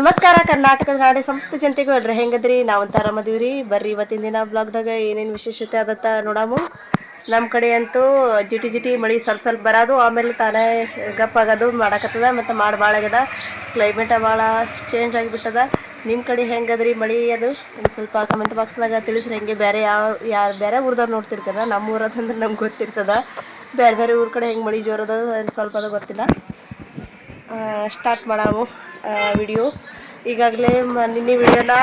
ನಮಸ್ಕಾರ, ಕರ್ನಾಟಕದ ನಾಡಿ ಸಂಸ್ಥೆ ಜನತೆಗೂ ಹೇಳ್ರಿ, ಹೆಂಗದ್ರಿ? ನಾವಂತ ಆರಾಮದೀವ್ರಿ. ಬರ್ರಿ ಇವತ್ತಿನ ದಿನ ಬ್ಲಾಗ್ದಾಗ ಏನೇನು ವಿಶೇಷತೆ ಆದತ್ತ ನೋಡಾಮು. ನಮ್ಮ ಕಡೆ ಅಂತೂ ಜಿಟಿ ಜಿಟಿ ಮಳೆ ಸ್ವಲ್ಪ ಸ್ವಲ್ಪ ಬರೋದು, ಆಮೇಲೆ ತಾನೇ ಗಪ್ ಆಗೋದು, ಮಾಡಕತ್ತದ ಮತ್ತು ಮಾಡಿ ಭಾಳ ಆಗ್ಯದ. ಕ್ಲೈಮೇಟ ಭಾಳ ಚೇಂಜ್ ಆಗಿಬಿಟ್ಟದ. ನಿಮ್ಮ ಕಡೆ ಹೆಂಗದ್ರಿ ಮಳೆ ಅದು? ಸ್ವಲ್ಪ ಕಮೆಂಟ್ ಬಾಕ್ಸ್ನಾಗ ತಿಳಿಸ್ರಿ, ಹೆಂಗೆ ಬೇರೆ ಯಾವ, ಯಾರು ಬೇರೆ ಊರ್ದವ್ರು ನೋಡ್ತಿರ್ತದ ನಮ್ಮ ಊರದಂದ್ರೆ ನಮ್ಗೆ ಗೊತ್ತಿರ್ತದ. ಬೇರೆ ಬೇರೆ ಊರ ಕಡೆ ಹೆಂಗೆ ಮಳೆ ಜೋರದ ಸ್ವಲ್ಪ ಅದು ಗೊತ್ತಿಲ್ಲ. ಸ್ಟಾರ್ಟ್ ಮಾಡಾವು ವಿಡಿಯೋ ಈಗಾಗಲೇ ನಿನ್ನೆ ವಿಡಿಯೋನ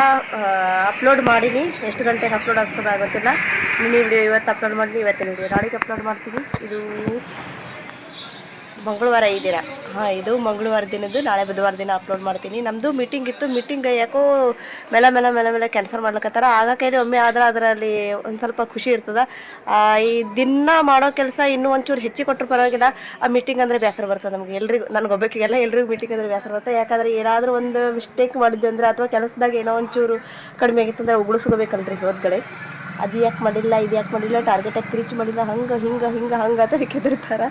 ಅಪ್ಲೋಡ್ ಮಾಡೀನಿ. ಎಷ್ಟು ಗಂಟೆಗೆ ಅಪ್ಲೋಡ್ ಆಗ್ತದೆ ಗೊತ್ತಿಲ್ಲ. ನಿನ್ನೆ ವಿಡಿಯೋ ಇವತ್ತು ಅಪ್ಲೋಡ್ ಮಾಡಿದ್ವಿ ಇವತ್ತಿನ ವಿಡಿಯೋ ನಾಳೆಗೆ ಅಪ್ಲೋಡ್ ಮಾಡ್ತೀನಿ. ಇದು ಮಂಗಳವಾರ ದಿನ. ಹಾಂ, ಇದು ಮಂಗಳವಾರ ದಿನದ್ದು. ನಾಳೆ ಬುಧವಾರ ದಿನ ಅಪ್ಲೋಡ್ ಮಾಡ್ತೀನಿ. ನಮ್ಮದು ಮೀಟಿಂಗ್ ಇತ್ತು. ಮೀಟಿಂಗ್ ಯಾಕೋ ಮೇಲೆ ಮೇಲೆ ಮೇಲೆ ಮೇಲೆ ಕ್ಯಾನ್ಸಲ್ ಮಾಡ್ಲಿಕ್ಕತ್ತಾರ ಆಗಕ್ಕೈದು ಒಮ್ಮೆ ಆದ್ರೆ ಅದರಲ್ಲಿ ಒಂದು ಸ್ವಲ್ಪ ಖುಷಿ ಇರ್ತದೆ. ಈ ದಿನ ಮಾಡೋ ಕೆಲಸ ಇನ್ನೂ ಒಂಚೂರು ಹೆಚ್ಚಿಗೆ ಕೊಟ್ಟರು ಪರವಾಗಿಲ್ಲ. ಆ ಮೀಟಿಂಗ್ ಅಂದರೆ ಬೇಸರ ಬರ್ತದೆ ನಮಗೆ. ಎಲ್ರಿಗೂ ನನಗೊಬ್ಬಕ್ಕಿಗೆಲ್ಲ ಎಲ್ರಿಗೂ ಮೀಟಿಂಗ್ ಅಂದರೆ ಬೇಸರ ಬರ್ತದೆ. ಯಾಕಂದರೆ ಏನಾದರೂ ಒಂದು ಮಿಸ್ಟೇಕ್ ಮಾಡಿದ್ದು ಅಂದರೆ ಅಥವಾ ಕೆಲಸದಾಗ ಏನೋ ಒಂಚೂರು ಕಡಿಮೆ ಆಗಿತ್ತು ಅಂದರೆ ಉಗುಳಿಸ್ಕೋಬೇಕಲ್ರಿ ಹೋದ್ಗಡೆ. ಅದು ಯಾಕೆ ಮಾಡಿಲ್ಲ, ಇದು ಯಾಕೆ ಮಾಡಿಲ್ಲ ಟಾರ್ಗೆಟ್ ಯಾಕೆ ರೀಚ್ ಮಾಡಿಲ್ಲ, ಹಂಗೆ, ಹಿಂಗೆ ಹಿಂಗೆ, ಹಂಗೆ ಅಂತ ಕೆದರ್ತಾರೆ.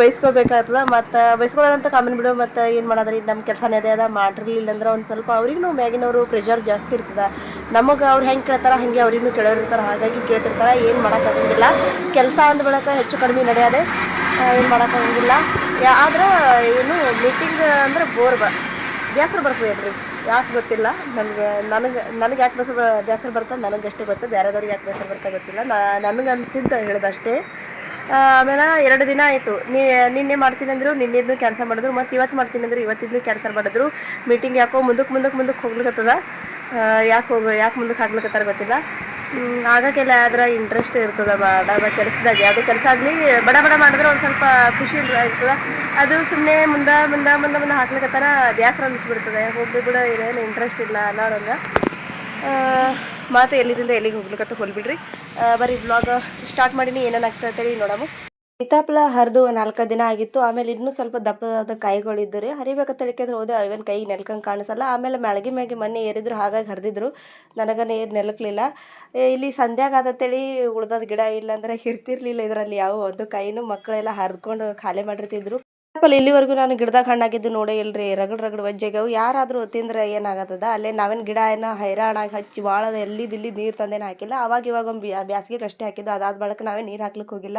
ಬೈಸ್ಕೋಬೇಕಾಗ್ತದ, ಮತ್ತು ಬೈಸ್ಕೊಳ್ಳೋದಂತ ಕಾಮನ್ ಬಿಡು, ಮತ್ತು ಏನು ಮಾಡೋದ್ರಿ ನಮ್ಮ ಕೆಲಸನೇ ಅದೇ ಅದ, ಮಾಡಿರಲಿಲ್ಲ ಅಂದ್ರೆ ಒಂದು ಸ್ವಲ್ಪ ಅವ್ರಿಗೂ ಮ್ಯಾಗಿನವರು ಪ್ರೆಷರ್ ಜಾಸ್ತಿ ಇರ್ತದೆ. ನಮಗೆ ಅವ್ರು ಹೆಂಗೆ ಕೇಳ್ತಾರೆ, ಹಾಗೆ ಅವ್ರಿಗೂ ಕೇಳೋರಿರ್ತಾರೆ ಹಾಗಾಗಿ ಕೇಳ್ತಿರ್ತಾರೆ, ಏನು ಮಾಡೋಕ್ಕಾಗಂಗಿಲ್ಲ ಕೆಲಸ ಅಂದ ಬಳಕ ಹೆಚ್ಚು ಕಡಿಮೆ ನಡೆಯೋದೆ ಏನು ಮಾಡೋಕ್ಕಾಗಂಗಿಲ್ಲ ಆದ್ರೆ ಏನು ಮೀಟಿಂಗ್ ಅಂದ್ರೆ ಬೋರ್ ಬ ಬರ್ತದೆ ಯಾಕೆ ಗೊತ್ತಿಲ್ಲ. ನನಗೆ ನನಗೆ ನನಗೆ ಯಾಕೆ ಬೇಸರ ಬೇಸರ ಬರ್ತದೆ ನನಗೆ ಅಷ್ಟೇ ಗೊತ್ತು. ಬೇರೆದವ್ರಿಗೆ ಯಾಕೆ ಬೇಸರ ಬರ್ತಾ ಗೊತ್ತಿಲ್ಲ. ನನಗೆ ಅನ್ಸಿದ್ದು ಹೇಳಿದಷ್ಟೇ. ಆಮೇಲೆ ಎರಡು ದಿನ ಆಯಿತು. ನೀ, ನಿನ್ನೆ ಮಾಡ್ತೀನಿ ಅಂದರು ನಿನ್ನೆದ್ದು ಕ್ಯಾನ್ಸಲ್ ಮಾಡಿದ್ರು, ಮತ್ತು ಇವತ್ತು ಮಾಡ್ತೀನಿ ಅಂದರು ಇವತ್ತಿದ್ದು ಕ್ಯಾನ್ಸಲ್ ಮಾಡಿದ್ರು. ಮೀಟಿಂಗ್ ಯಾಕೋ ಮುಂದಕ್ಕೆ ಮುಂದಕ್ಕೆ ಮುಂದಕ್ಕೆ ಹೋಗ್ಲಿಕ್ಕತ್ತದ ಯಾಕೆ ಹೋಗೋ, ಯಾಕೆ ಮುಂದಕ್ಕೆ ಹಾಕ್ಲಿಕ್ಕತ್ತಾರ ಗೊತ್ತಿಲ್ಲ. ಆಗಕ್ಕೆಲ್ಲ ಆದ್ರೆ ಇಂಟ್ರೆಸ್ಟ್ ಇರ್ತದೆ ಮಾಡೋ ಕೆಲಸದಾಗ. ಅದು ಕೆಲಸ ಆಗಲಿ, ಬಡ ಬಡ ಮಾಡಿದ್ರೆ ಒಂದು ಸ್ವಲ್ಪ ಖುಷಿ ಇರ್ತದೆ. ಅದು ಸುಮ್ಮನೆ ಮುಂದೆ ಮುಂದೆ ಮುಂದೆ ಮುಂದೆ ಹಾಕ್ಲಿಕ್ಕತ್ತಾರ ಬೇಸರ ಅನಿಸ್ಬಿಡ್ತದೆ ಹೋಗ್ಲಿ ಕೂಡ ಏನೇನು ಇಂಟ್ರೆಸ್ಟ್ ಇಲ್ಲ ಅನ್ನೋರಂಗೆ. ಮಾತು ಎಲ್ಲಿದಿಂದ ಎಲ್ಲಿಗೆ ಹೋಗ್ಲಿಕ್ಕತ್ತ ಹೊಲ್ಬಿಡ್ರಿ ಬರೀ ಬ್ಲಾಗ್ ಸ್ಟಾರ್ಟ್ ಮಾಡೀನಿ ಏನೇನು ಆಗ್ತದೆ ಸೀತಾಫಲ ಹರಿದು ನಾಲ್ಕು ದಿನ ಆಗಿತ್ತು. ಆಮೇಲೆ ಇನ್ನೂ ಸ್ವಲ್ಪ ದಪ್ಪದ ಕಾಯಿಗಳಿದ್ದು ರೀ ಹರಿಬೇಕಂತ ತಳಿಕೆದ್ರೆ ಹೋದೆ ಅವೇನು ಕೈ ನೆಲ್ಕಂಗೆ ಕಾಣಿಸಲ್ಲ. ಆಮೇಲೆ ಮ್ಯಾಳ್ಗಿ ಮ್ಯಾಗೆ ಮೊನ್ನೆ ಏರಿದ್ರು, ಹಾಗಾಗಿ ಹರಿದಿದ್ರು. ನನಗೆ ನೀರು ನೆಲಕ್ಲಿಲ್ಲ. ಇಲ್ಲಿ ಸಂಧ್ಯಾಗ ಆದತ್ತೇಳಿ ಉಳ್ದದ ಗಿಡ ಇಲ್ಲಾಂದ್ರೆ ಹಿರ್ತಿರ್ಲಿಲ್ಲ ಇದರಲ್ಲಿ. ಯಾವ ಒಂದು ಕೈನೂ ಮಕ್ಕಳೆಲ್ಲ ಹರಿದ್ಕೊಂಡು ಖಾಲಿ ಮಾಡಿರ್ತಿದ್ರು. ಆಪಲ್ ಇಲ್ಲಿವರೆಗೂ ನಾನು ಗಿಡದಾಗ ಹಣ್ಣಾಗಿದ್ದು ನೋಡೇ ಇಲ್ರಿ, ರಗಡ್ ರಗಡ್ ವಜ್ಜೆಗವು ಯಾರಾದರೂ ತಿಂದ್ರೆ ಏನಾಗತ್ತದ ಅಲ್ಲೇ ನಾವೇನು ಗಿಡ ಏನೋ ಹೈರಾಣಾಗಿ ಹಚ್ಚಿ ಭಾಳ ಎಲ್ಲಿದ್ದು ಇಲ್ಲಿ ನೀರು ತಂದೇನು ಹಾಕಿಲ್ಲ. ಅವಾಗ ಇವಾಗ ಒಂದು ಬ್ಯಾಸ್ಗೆಗೆ ಅಷ್ಟೇ ಹಾಕಿದ್ದು. ಅದಾದ ಬಳಕ ನಾವೇ ನೀರು ಹಾಕ್ಲಿಕ್ಕೆ ಹೋಗಿಲ್ಲ.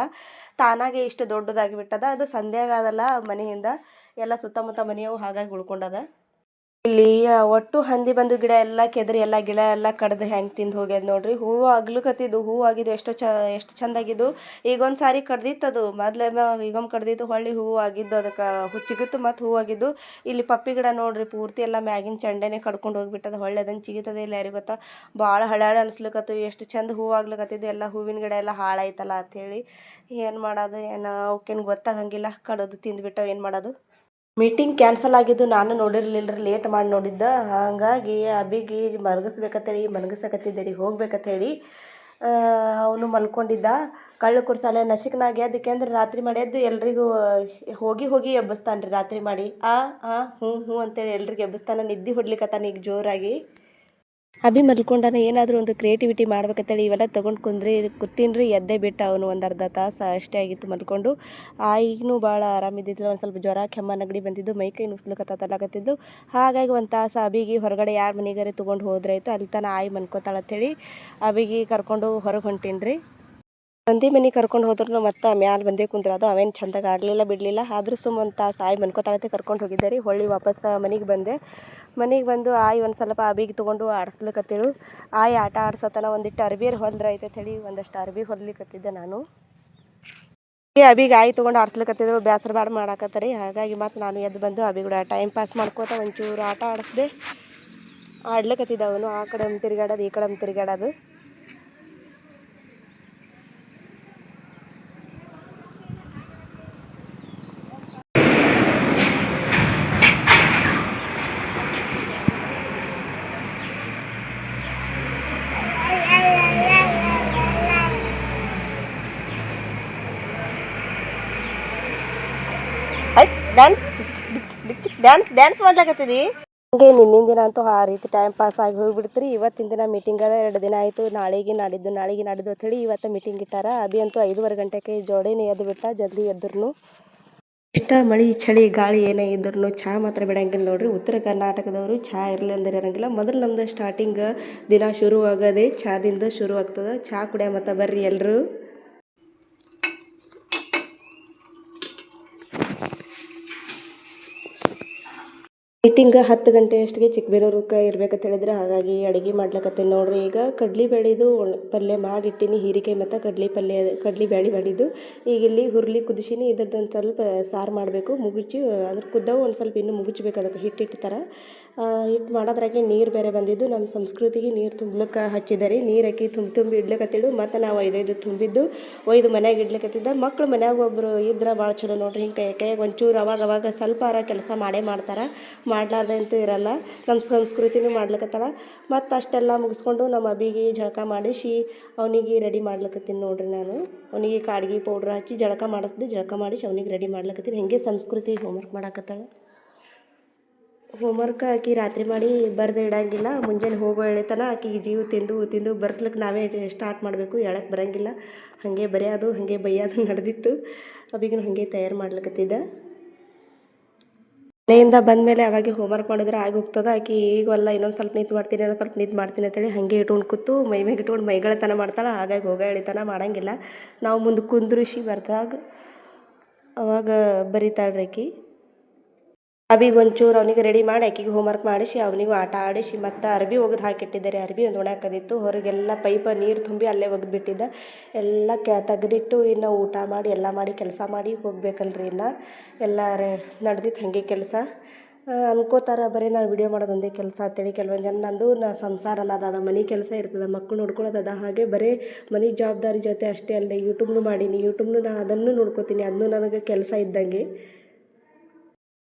ತಾನಾಗೆ ಇಷ್ಟು ದೊಡ್ಡದಾಗಿ ಬಿಟ್ಟದ. ಅದು ಸಂಧ್ಯಾಗಾದಲ್ಲ ಮನೆಯಿಂದ. ಎಲ್ಲ ಸುತ್ತಮುತ್ತ ಮನೆಯವು ಹಾಗಾಗಿ ಉಳ್ಕೊಂಡದ. ಇಲ್ಲಿ ಒಟ್ಟು ಹಂದಿ ಬಂದು ಗಿಡ ಎಲ್ಲ ಕೆದರಿ, ಎಲ್ಲ ಗಿಡ ಎಲ್ಲ ಕಡ್ದು ಹೆಂಗೆ ತಿಂದು ಹೋಗ್ಯದ ನೋಡ್ರಿ. ಹೂವು ಆಗ್ಲಿಕತ್ತಿದ್ದು ಹೂವು ಆಗಿದ್ದು ಎಷ್ಟು ಚ, ಎಷ್ಟು ಚಂದಾಗಿದ್ದು. ಈಗ ಒಂದು ಸಾರಿ ಕಡ್ದಿತ್ತು ಅದು. ಮೊದ್ಲೇ ಈಗೊಮ್ಮೆ ಕಡ್ದಿತ್ತು ಹೊಳ್ಳಿ ಹೂವು ಆಗಿದ್ದು, ಅದಕ್ಕೆ ಹುಚ್ಚಿಗಿತ್ತು ಮತ್ತು ಹೂವು ಆಗಿದ್ದು. ಇಲ್ಲಿ ಪಪ್ಪಿ ಗಿಡ ನೋಡ್ರಿ, ಪೂರ್ತಿ ಎಲ್ಲ ಮ್ಯಾಗಿನ ಚಂಡೆನೆ ಕಡ್ಕೊಂಡು ಹೋಗ್ಬಿಟ್ಟದ. ಹೊಳ್ಳಿ ಅದನ್ನು ಚಿಗಿತದೆ ಇಲ್ಲ ಯಾರಿಗೆ ಗೊತ್ತಾ? ಭಾಳ ಹಳಾಳ ಅನಿಸ್ಲಿಕತ್ತು, ಎಷ್ಟು ಚಂದ ಹೂವು ಆಗ್ಲಿಕತ್ತಿದ್ದು ಎಲ್ಲ ಹೂವಿನ ಗಿಡ ಎಲ್ಲ ಹಾಳಾಯ್ತಲ್ಲ ಅಂಥೇಳಿ ಏನು ಮಾಡೋದು, ಏನು ಅವಕ್ಕೇನು ಗೊತ್ತಾಗಂಗಿಲ್ಲ. ಕಡದು ತಿಂದ್ಬಿಟ್ಟವು, ಏನು ಮಾಡೋದು? ಮೀಟಿಂಗ್ ಕ್ಯಾನ್ಸಲ್ ಆಗಿದ್ದು ನಾನು ನೋಡಿರಲಿಲ್ಲ ರೀ ಲೇಟ್ ಮಾಡಿ ನೋಡಿದ್ದೆ. ಹಾಗಾಗಿ ಅಬಿಗೆ ಮಲಗಿಸ್ಬೇಕಂತೇಳಿ ಮಲಗಿಸಕತ್ತಿದ್ದೆ ರೀ ಹೋಗ್ಬೇಕಂತೇಳಿ ಅವನು ಮಲ್ಕೊಂಡಿದ್ದ. ಕಳ್ಳು ಕುರ್ಸಾಲೆ ನಶಿಕನಾಗೆ ಅದಕ್ಕೆ ಅಂದ್ರೆ ರಾತ್ರಿ ಮಾಡಿ ಎದ್ದು ಎಲ್ರಿಗೂ, ಹೋಗಿ ಹೋಗಿ ಎಬ್ಬಿಸ್ತಾನೆ ರೀ ರಾತ್ರಿ ಮಾಡಿ. ಆ ಆ ಹ್ಞೂ ಹ್ಞೂ ಅಂತೇಳಿ ಎಲ್ರಿಗೆ ಎಬ್ಬಿಸ್ತಾನೆ, ನಿದ್ದೆ ಹೊಡ್ಲಿಕತ್ತಾನ ಈಗ ಜೋರಾಗಿ. ಅಭಿ ಮಲ್ಕೊಂಡಾನ ಏನಾದರೂ ಒಂದು ಕ್ರಿಯೇಟಿವಿಟಿ ಮಾಡ್ಬೇಕಂತೇಳಿ ಇವೆಲ್ಲ ತೊಗೊಂಡು ಕುಂದ್ರಿ ಕೂತೀನ್ರಿ ಎದ್ದೆ ಬಿಟ್ಟ ಅವನು ಒಂದು ಅರ್ಧ ತಾಸು ಅಷ್ಟೇ ಆಗಿತ್ತು ಮಲ್ಕೊಂಡು. ಆ ಈಗಲೂ ಭಾಳ ಆರಾಮಿದ್ದಿದ್ದಿಲ್ಲ ಒಂದು ಸ್ವಲ್ಪ ಜ್ವರ, ಕೆಮ್ಮ ನಗಡಿ ಬಂದಿದ್ದು, ಮೈ ಕೈ ನುಸ್ಲಿಕತ್ತಲಾಗತ್ತಿದ್ದು ಹಾಗಾಗಿ ಒಂದು ತಾಸು ಅಭಿಗೆ ಹೊರಗಡೆ ಯಾರು ಮನೆಗಾರೆ ತೊಗೊಂಡು ಹೋದ್ರಾಯ್ತು, ಅಲ್ಲಿ ತನಕ ಆಯಿ ಮನ್ಕೋತಾಳ ಅಭಿಗೆ ಅಬಿಗೆ ಕರ್ಕೊಂಡು ಹೊರಗೆ ಹೊಂಟೀನಿ ರೀ ಮಂದಿ ಮನೆ ಕರ್ಕೊಂಡು ಹೋದ್ರು ಮತ್ತೆ ಮ್ಯಾಲ ಬಂದೇ ಕುಂದ್ರ. ಅದು ಅವೇನು ಚಂದಾಗ ಆಡಲಿಲ್ಲ, ಬಿಡಲಿಲ್ಲ. ಆದರೂ ಸುಮ್ಮ ಒಂದು ತಾಸು ಆಯಿ ಕರ್ಕೊಂಡು ಹೋಗಿದ್ದೆ ರೀ. ಹೊಳ್ಳಿ ವಾಪಸ್ ಮನೆಗೆ ಬಂದೆ. ಮನೆಗೆ ಬಂದು ಆಯಿ ಒಂದು ಸ್ವಲ್ಪ ಅಬಿಗೆ ತೊಗೊಂಡು ಆಡಿಸ್ಲಿಕತ್ತಿಳು ಆಯಿ ಆಟ ಆಡ್ಸತನ ಒಂದಿಟ್ಟು ಅರ್ಬಿಯರ್ ಹೊಲ್ದ್ರ ಐತೆ ಹೇಳಿ ಒಂದಷ್ಟು ಅರ್ಬಿ ಹೊರ್ಲಿಕತ್ತಿದ್ದೆ ನಾನು. ಅಬಿಗೆ ಆಯಿ ತೊಗೊಂಡು ಆಡ್ಸ್ಲಿಕತ್ತಿದ್ರು. ಬೇಸರ ಬಾಡ್ ಮಾಡಾಕತ್ತರಿ ಹಾಗಾಗಿ ಮತ್ತು ನಾನು ಎದ್ದು ಬಂದು ಅಬಿ ಕೂಡ ಟೈಮ್ ಪಾಸ್ ಮಾಡ್ಕೋತ ಒಂಚೂರು ಆಟ ಆಡಿಸ್ದೆ. ಆಡ್ಲಿಕತ್ತಿದ್ದ ಅವನು. ಆ ಕಡೆ ತಿರ್ಗಾಡೋದು ಈ ಕಡೆ ತಿರುಗಾಡೋದು ಡ್ಯಾನ್ಸ್ ಡ್ಯಾನ್ಸ್ ಡ್ಯಾನ್ಸ್ ಮಾಡ್ಲಾಕತ್ತಿದಿ ಹಂಗೆ ನಿನ್ನಿನ ದಿನ ಅಂತೂ ಆ ರೀತಿ ಟೈಮ್ ಪಾಸ್ ಆಗಿ ಹೋಗ್ಬಿಡ್ತೀರಿ. ಇವತ್ತಿನ ದಿನ ಮೀಟಿಂಗ್ ಅದ, ಎರಡು ದಿನ ಆಯಿತು. ನಾಳೆಗೆ ನಾಡಿದ್ದು ನಾಳೆಗೆ ನಾಡಿದ್ದು ಅಂತೇಳಿ ಇವತ್ತು ಮೀಟಿಂಗ್ ಇಟ್ಟಾರ. ಅಭಿ ಅಂತೂ ಐದುವರೆ ಗಂಟೆಗೆ ಜೋಡಿನೇ ಎದ್ದು ಬಿಟ್ಟ, ಜಲ್ದಿ ಎದ್ದರು ಇಷ್ಟ ಮಳೆ, ಚಳಿ, ಗಾಳಿ ಏನೇ ಇದ್ರೂ ಚಹಾ ಮಾತ್ರ ಬಿಡಂಗಿಲ್ಲ ನೋಡ್ರಿ. ಉತ್ತರ ಕರ್ನಾಟಕದವರು ಚಹಾ ಇರಲಿ ಅಂದ್ರೆ ಇರಂಗಿಲ್ಲ. ಮೊದಲು ನಮ್ದು ಸ್ಟಾರ್ಟಿಂಗ್ ದಿನ ಶುರು ಆಗೋದೇ ಚಹಾದಿಂದ ಶುರು ಆಗ್ತದೆ ಚಹಾ ಕುಡಿಯೋ ಮತ್ತು ಬರ್ರಿ ಎಲ್ಲರೂ ಮೀಟಿಂಗ್ ಹತ್ತು ಗಂಟೆ ಅಷ್ಟಿಗೆ ಚಿಕ್ಕಬೇರೂರಕ್ಕೆ ಇರ್ಬೇಕಂತ ಹೇಳಿದ್ರೆ ಹಾಗಾಗಿ ಅಡುಗೆ ಮಾಡ್ಲಕತ್ತೀನಿ ನೋಡ್ರಿ. ಈಗ ಕಡ್ಲಿ ಬೇಳೆದು ಪಲ್ಯ ಮಾಡಿಟ್ಟಿನಿ, ಹೀರಿಕಾಯಿ ಮತ್ತು ಕಡ್ಲಿ ಪಲ್ಯ, ಕಡ್ಲಿ ಬೇಳೆ ಮಾಡಿದ್ದು. ಈಗ ಇಲ್ಲಿ ಹುರ್ಲಿ ಕುದಿಸಿನಿ, ಇದ್ರದ್ದು ಒಂದು ಸ್ವಲ್ಪ ಸಾರು ಮಾಡಬೇಕು, ಮುಗುಚಿ, ಅದ್ರ ಕುದ್ದವು ಒಂದು ಸ್ವಲ್ಪ ಇನ್ನೂ ಮುಗುಚ್ಬೇಕು ಅದಕ್ಕೆ ಹಿಟ್ಟು ಥರ ಹಿಟ್ಟು ಮಾಡೋದ್ರಾಗೆ ನೀರು ಬೇರೆ ಬಂದಿದ್ದು, ನಮ್ಮ ಸಂಸ್ಕೃತಿಗೆ ನೀರು ತುಂಬ್ಲಿಕ್ಕೆ ಹಚ್ಚಿದಾರೆ ನೀರು ಹಾಕಿ ತುಂಬಿ ತುಂಬಿ ಇಡ್ಲಿಕತ್ತಿಡು ಮತ್ತು ನಾವು ಐದೈದು ತುಂಬಿದ್ದು, ಒಯ್ದು ಮನ್ಯಾಗ ಇಡ್ಲಿಕತ್ತಿದ್ದ. ಮಕ್ಳು ಮನ್ಯಾಗ ಒಬ್ಬರು ಇದ್ರೆ ಭಾಳ ಚಲೋ ನೋಡ್ರಿ, ಹಿಂಗೆ ಕೈ ಕೈಯಾಗ ಒಂಚೂರು ಅವಾಗ ಅವಾಗ ಸ್ವಲ್ಪಾರ ಕೆಲಸ ಮಾಡೇ ಮಾಡ್ತಾರೆ. ಮಾಡ್ಲಾರ್ದೆ ಅಂತೂ ಇರಲ್ಲ. ನಮ್ಮ ಸಂಸ್ಕೃತಿನೂ ಮಾಡ್ಲಿಕತ್ತಾಳ. ಮತ್ತು ಅಷ್ಟೆಲ್ಲ ಮುಗಿಸ್ಕೊಂಡು ನಮ್ಮ ಅಬಿಗೆ ಜಳಕ ಮಾಡಿಸಿ ಅವನಿಗೆ ರೆಡಿ ಮಾಡ್ಲಿಕ್ಕತ್ತೀನಿ ನೋಡ್ರಿ ನಾನು. ಅವನಿಗೆ ಕಾಡ್ಗಿ ಪೌಡ್ರ್ ಹಾಕಿ ಜಳಕ ಮಾಡಿಸ್ದೆ ಜಳಕ ಮಾಡಿಸಿ ಅವನಿಗೆ ರೆಡಿ ಮಾಡ್ಲಿಕ್ಕತ್ತೀನಿ ಹೇಗೆ ಸಂಸ್ಕೃತಿ ಹೋಮ್ವರ್ಕ್ ಮಾಡಾಕತ್ತಾಳ. ಹೋಮ್ವರ್ಕ್ ಆಕಿ ರಾತ್ರಿ ಮಾಡಿ ಬರ್ದು ಇಡಂಗಿಲ್ಲ. ಮುಂಜಾನೆ ಹೋಗೋ ಎಳಿತನ ಆಕಿಗೆ ಜೀವ ತಿಂದು ತಿಂದು ಬರ್ಸ್ಲಿಕ್ಕೆ ನಾವೇ ಸ್ಟಾರ್ಟ್ ಮಾಡಬೇಕು. ಹೇಳಕ್ಕೆ ಬರಂಗಿಲ್ಲ. ಹಾಗೆ ಬರೆಯೋದು, ಹಾಗೆ ಬೈಯೋದು ನಡೆದಿತ್ತು. ಅವಿಗೂ ಹಾಗೆ ತಯಾರು ಮಾಡ್ಲಿಕತ್ತಿದ್ದ. ಮನೆಯಿಂದ ಬಂದಮೇಲೆ ಅವಾಗೆ ಹೋಮ್ವರ್ಕ್ ಮಾಡಿದ್ರೆ ಆಗಿ ಹೋಗ್ತದೆ ಆಕಿ, ಈಗಲ್ಲ ಇನ್ನೊಂದು ಸ್ವಲ್ಪ ನಿಂತು ಮಾಡ್ತೀನಿ, ಇನ್ನೊಂದು ಸ್ವಲ್ಪ ನಿಂತು ಮಾಡ್ತೀನಿ ಅಂತೇಳಿ ಹಾಗೆ ಇಟ್ಕೊಂಡು ಕೂತು ಮೈ ಮ್ಯಾಗೆ ಇಟ್ಕೊಂಡು ಮೈಗಳತನ ಮಾಡ್ತಾಳೆ. ಹಾಗಾಗಿ ಹೋಗ ಎಳಿತನ ಮಾಡಂಗಿಲ್ಲ. ನಾವು ಮುಂದೆ ಕುಂದ್ರಿಸಿ ಬರ್ದಾಗ ಅವಾಗ ಬರಿತಾಳ್ರಿ ಆಕಿ. ಅಬಿಗೆ ಒಂಚೂರು ಅವನಿಗೆ ರೆಡಿ ಮಾಡಿ, ಆಕಿಗೆ ಹೋಮ್ವರ್ಕ್ ಮಾಡಿಸಿ, ಅವನಿಗೂ ಆಟ ಆಡಿಸಿ, ಮತ್ತು ಅರ್ಬಿ ಒಗೆದು ಹಾಕಿಟ್ಟಿದ್ದಾರೆ. ಅರ್ಬಿ ಒಂದು ಒಣಕದಿತ್ತು ಹೊರಗೆಲ್ಲ ಪೈಪ ನೀರು ತುಂಬಿ ಅಲ್ಲೇ ಒಗೆದು ಬಿಟ್ಟಿದ್ದ. ಎಲ್ಲ ಕೆ, ತೆಗೆದಿಟ್ಟು ಇನ್ನು ಊಟ ಮಾಡಿ, ಎಲ್ಲ ಮಾಡಿ, ಕೆಲಸ ಮಾಡಿ ಹೋಗ್ಬೇಕಲ್ರಿ ಇನ್ನು. ಎಲ್ಲ ನಡೆದಿತ್ತು ಹಾಗೆ ಕೆಲಸ. ಅನ್ಕೋತಾರೆ ಬರೀ ನಾನು ವಿಡಿಯೋ ಮಾಡೋದು ಒಂದೇ ಕೆಲಸ ಅಂತೇಳಿ ಕೆಲವೊಂದು ಜನ. ನಂದು ನಾ ಸಂಸಾರ ಅನ್ನೋದು ಮನೆ ಕೆಲಸ ಇರ್ತದೆ ಮಕ್ಕಳು ನೋಡ್ಕೊಳ್ಳೋದದ ಹಾಗೆ ಬರೀ ಮನೆ ಜವಾಬ್ದಾರಿ ಜೊತೆ ಅಷ್ಟೇ ಅಲ್ಲದೆ ಯೂಟ್ಯೂಬ್ನು ಮಾಡೀನಿ. ಯೂಟ್ಯೂಬ್ನು ನಾನು ಅದನ್ನು ನೋಡ್ಕೋತೀನಿ ಅದನ್ನು ನನಗೆ ಕೆಲಸ ಇದ್ದಂಗೆ.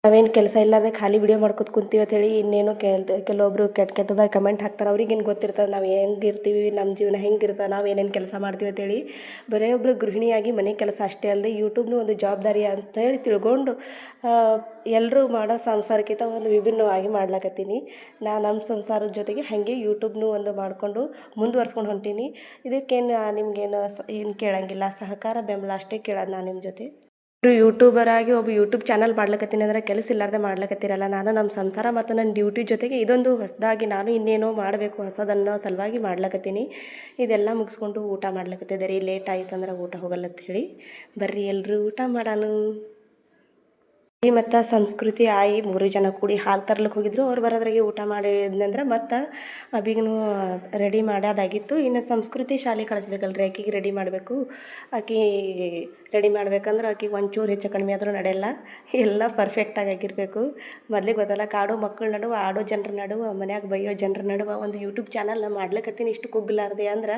ನಾವೇನು ಕೆಲಸ ಇಲ್ಲಾರ್ದೆ ಖಾಲಿ ವಿಡಿಯೋ ಮಾಡ್ಕೊತ ಕುಂತೀವಿ ಅಂತೇಳಿ ಇನ್ನೇನೋ ಕೇಳ್ದೆ, ಕೆಲವೊಬ್ರು ಕೆಟ್ಟ ಕೆಟ್ಟದಾಗ ಕಮೆಂಟ್ ಹಾಕ್ತಾರೆ. ಅವ್ರಿಗೇನು ಗೊತ್ತಿರ್ತದೆ ನಾವು ಹೆಂಗಿರ್ತೀವಿ ನಮ್ಮ ಜೀವನ ಹೆಂಗಿರ್ತದೆ, ನಾವು ಏನೇನು ಕೆಲಸ ಮಾಡ್ತೀವಿ ಅಂತೇಳಿ ಬರೇ ಒಬ್ಬರು ಗೃಹಿಣಿಯಾಗಿ ಮನೆ ಕೆಲಸ ಅಷ್ಟೇ ಅಲ್ಲದೆ ಯೂಟ್ಯೂಬ್ನು ಒಂದು ಜವಾಬ್ದಾರಿ ಅಂತೇಳಿ ತಿಳ್ಕೊಂಡು ಎಲ್ಲರೂ ಮಾಡೋ ಸಂಸಾರಕ್ಕಿಂತ ಒಂದು ವಿಭಿನ್ನವಾಗಿ ಮಾಡ್ಲಕತ್ತೀನಿ. ನಾ ನಮ್ಮ ಸಂಸಾರದ ಜೊತೆಗೆ ಹಾಗೆ ಯೂಟ್ಯೂಬ್ನು ಒಂದು ಮಾಡಿಕೊಂಡು ಮುಂದುವರ್ಸ್ಕೊಂಡು ಹೊಂಟೀನಿ. ಇದಕ್ಕೇನು, ನಿಮಗೇನು ಏನು ಕೇಳಂಗಿಲ್ಲ, ಸಹಕಾರ ಬೆಂಬಲ ಅಷ್ಟೇ ಕೇಳೋದು ನಾನು ನಿಮ್ಮ ಜೊತೆ. ಒಬ್ರು ಯೂಟ್ಯೂಬರ್ ಆಗಿ ಒಬ್ಬ ಯೂಟ್ಯೂಬ್ ಚಾನಲ್ ಮಾಡ್ಲಕತ್ತೀನಿ ಅಂದ್ರೆ ಕೆಲಸ ಇಲ್ಲಾರ್ದೆ ಮಾಡ್ಲಕತ್ತಿರಲ್ಲ, ನಾನು ನಮ್ಮ ಸಂಸಾರ ಮತ್ತು ನನ್ನ ಡ್ಯೂಟಿ ಜೊತೆಗೆ ಇದೊಂದು ಹೊಸದಾಗಿ ನಾನು ಇನ್ನೇನೋ ಮಾಡಬೇಕು ಹೊಸದನ್ನೋ ಸಲುವಾಗಿ ಮಾಡ್ಲಕತ್ತೀನಿ. ಇದೆಲ್ಲ ಮುಗಿಸ್ಕೊಂಡು ಊಟ ಮಾಡ್ಲಕತ್ತಿದ್ದೆ ರೀ ಲೇಟ್ ಆಯ್ತು ಅಂದ್ರೆ ಊಟ ಹೋಗಲ್ಲ ಅಂತ ಹೇಳಿ ಬರ್ರಿ ಎಲ್ಲರೂ ಊಟ ಮಾಡೋಣ ಈ ಮತ್ತು ಸಂಸ್ಕೃತಿ ಆಯಿ ಮೂರು ಜನ ಕೂಡಿ ಹಾಲು ತರ್ಲಿಕ್ಕೆ ಹೋಗಿದ್ರು. ಅವ್ರು ಬರೋದ್ರಾಗೆ ಊಟ ಮಾಡಿದ್ನಂದ್ರೆ ಮತ್ತು ಅಬಿಗೂ ರೆಡಿ ಮಾಡೋದಾಗಿತ್ತು. ಇನ್ನು ಸಂಸ್ಕೃತಿ ಶಾಲೆ ಕಳಿಸ್ಬೇಕಲ್ರಿ ಆಕಿಗೆ ರೆಡಿ ಮಾಡಬೇಕು. ಆಕೆ ರೆಡಿ ಮಾಡ್ಬೇಕಂದ್ರೆ ಆಕಿಗೆ ಒಂಚೂರು ಹೆಚ್ಚು ಕಡಿಮೆ ಆದರೂ ನಡೆಯಲ್ಲ. ಎಲ್ಲ ಪರ್ಫೆಕ್ಟಾಗಿ ಆಗಿರಬೇಕು. ಮೊದಲೇ ಗೊತ್ತಲ್ಲ, ಕಾಡೋ ಮಕ್ಕಳ ನಡುವೆ, ಆಡೋ ಜನರ ನಡುವೆ, ಮನ್ಯಾಗ ಬೈಯೋ ಜನರ ನಡುವೆ ಒಂದು ಯೂಟ್ಯೂಬ್ ಚಾನಲ್ ಮಾಡ್ಲಕತ್ತೀನಿ. ಇಷ್ಟು ಕುಗ್ಗಲಾರ್ದೆ ಅಂದ್ರೆ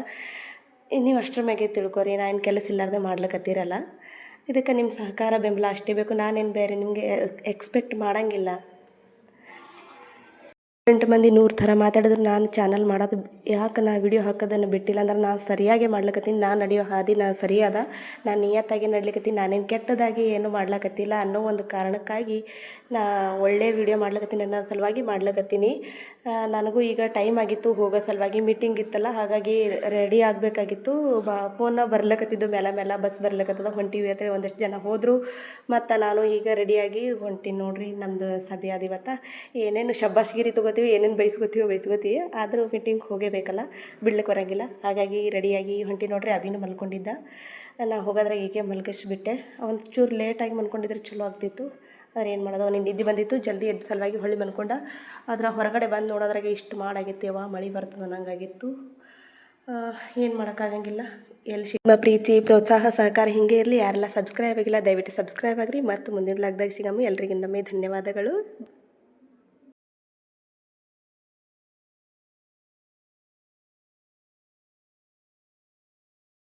ನೀವು ಅಷ್ಟರ ಮ್ಯಾಗೆ ತಿಳ್ಕೊರಿ ನಾನು ಕೆಲಸ ಇಲ್ಲಾರ್ದೆ ಮಾಡ್ಲಕತ್ತೀರಲ್ಲ. ಇದಕ್ಕೆ ನಿಮ್ಮ ಸಹಕಾರ ಬೆಂಬಲ ಅಷ್ಟೇ ಬೇಕು. ನಾನೇನು ಬೇರೆ ನಿಮಗೆ ಎಕ್ಸ್ಪೆಕ್ಟ್ ಮಾಡಂಗಿಲ್ಲ. ಎಂಟು ಮಂದಿ ನೂರು ಥರ ಮಾತಾಡಿದ್ರು. ನಾನು ಚಾನಲ್ ಮಾಡೋದು ಯಾಕೆ ನಾ ವಿಡಿಯೋ ಹಾಕೋದನ್ನು ಬಿಟ್ಟಿಲ್ಲ ಅಂದ್ರೆ ನಾನು ಸರಿಯಾಗಿ ಮಾಡ್ಲಕತ್ತೀನಿ. ನಾನು ನಡೆಯೋ ಹಾದಿ ನಾನು ಸರಿಯಾದ. ನಾನು ನಿಯತ್ತಾಗಿ ನಡ್ಲಿಕತ್ತೀನಿ. ನಾನೇನು ಕೆಟ್ಟದಾಗಿ ಏನು ಮಾಡ್ಲಕತ್ತಿಲ್ಲ ಅನ್ನೋ ಒಂದು ಕಾರಣಕ್ಕಾಗಿ ನಾ ಒಳ್ಳೆ ವಿಡಿಯೋ ಮಾಡ್ಲಕತ್ತೀನಿ ಅನ್ನೋ ಸಲುವಾಗಿ ಮಾಡ್ಲಕತ್ತೀನಿ. ನನಗೂ ಈಗ ಟೈಮ್ ಆಗಿತ್ತು ಹೋಗೋ ಸಲುವಾಗಿ. ಮೀಟಿಂಗ್ ಇತ್ತಲ್ಲ, ಹಾಗಾಗಿ ರೆಡಿ ಆಗಬೇಕಾಗಿತ್ತು. ಬಾ ಫೋನ ಬರ್ಲಕತ್ತಿದ್ದು ಮೇಲೆ ಮೇಲೆ ಬಸ್ ಬರ್ಲಕತ್ತದ. ಹೊಂಟಿವಿ ಅಂತೇಳಿ ಒಂದಷ್ಟು ಜನ ಹೋದರು. ಮತ್ತು ನಾನು ಈಗ ರೆಡಿಯಾಗಿ ಹೊಂಟೀನಿ ನೋಡ್ರಿ. ನಮ್ಮದು ಸಭೆ ಅದಿವತ್ತ ಏನೇನು ಏನೇನು ಶಬ್ಬಾಶ್ಗಿರಿ ತೊಗೋತೀವಿ, ಏನೇನು ಬೈಸ್ಕೊತೀವೋ ಬೈಸ್ಕೋತೀವಿ ಆದರೂ ಮೀಟಿಂಗ್ ಹೋಗೇಬೇಕಲ್ಲ ಬಿಡ್ಲಿಕ್ಕೆ ಬರೋಂಗಿಲ್ಲ. ಹಾಗಾಗಿ ರೆಡಿಯಾಗಿ ಹೊಂಟಿ ನೋಡ್ರಿ ಅಭಿನೂ ಮಲ್ಕೊಂಡಿದ್ದ. ನಾ ಹೋಗೋದ್ರಾಗ ಹೀಗೆ ಮಲ್ಗಿಸ್ಬಿಟ್ಟೆ. ಒಂದು ಚೂರು ಲೇಟಾಗಿ ಮಲ್ಕೊಂಡಿದ್ರೆ ಚಲೋ ಆಗ್ತಿತ್ತು. ಆದ್ರೆ ಏನು ಮಾಡೋದು, ಅವ್ನಿಗೆ ನಿದ್ದೆ ಬಂದಿತ್ತು. ಜಲ್ದಿ ಎದ್ದ ಸಲುವಾಗಿ ಹೊಳ್ಳಿ ಮಲ್ಕೊಂಡ. ಆದ್ರೆ ಹೊರಗಡೆ ಬಂದು ನೋಡೋದ್ರಾಗ ಇಷ್ಟು ಮಾಡಾಗಿತ್ತು ಮಳೆ ಬರ್ತದೆ ಅನ್ನಂಗಾಗಿತ್ತು. ಏನು ಮಾಡೋಕ್ಕಾಗಂಗಿಲ್ಲ. ಎಲ್ಲಿ ಸಿ- ನಿಮ್ಮ ಪ್ರೀತಿ, ಪ್ರೋತ್ಸಾಹ, ಸಹಕಾರ ಹಿಂಗೆ ಇರಲಿ. ಯಾರೆಲ್ಲ ಸಬ್ಸ್ಕ್ರೈಬ್ ಆಗಿಲ್ಲ, ದಯವಿಟ್ಟು ಸಬ್ಸ್ಕ್ರೈಬ್ ಆಗಿರಿ. ಮತ್ತು ಮುಂದಿನ ಲಾಗ್ದಾಗ ಸಿಗಮ್ಮ ಎಲ್ರಿಗಿನ್ನೊಮ್ಮೆ ಧನ್ಯವಾದಗಳು.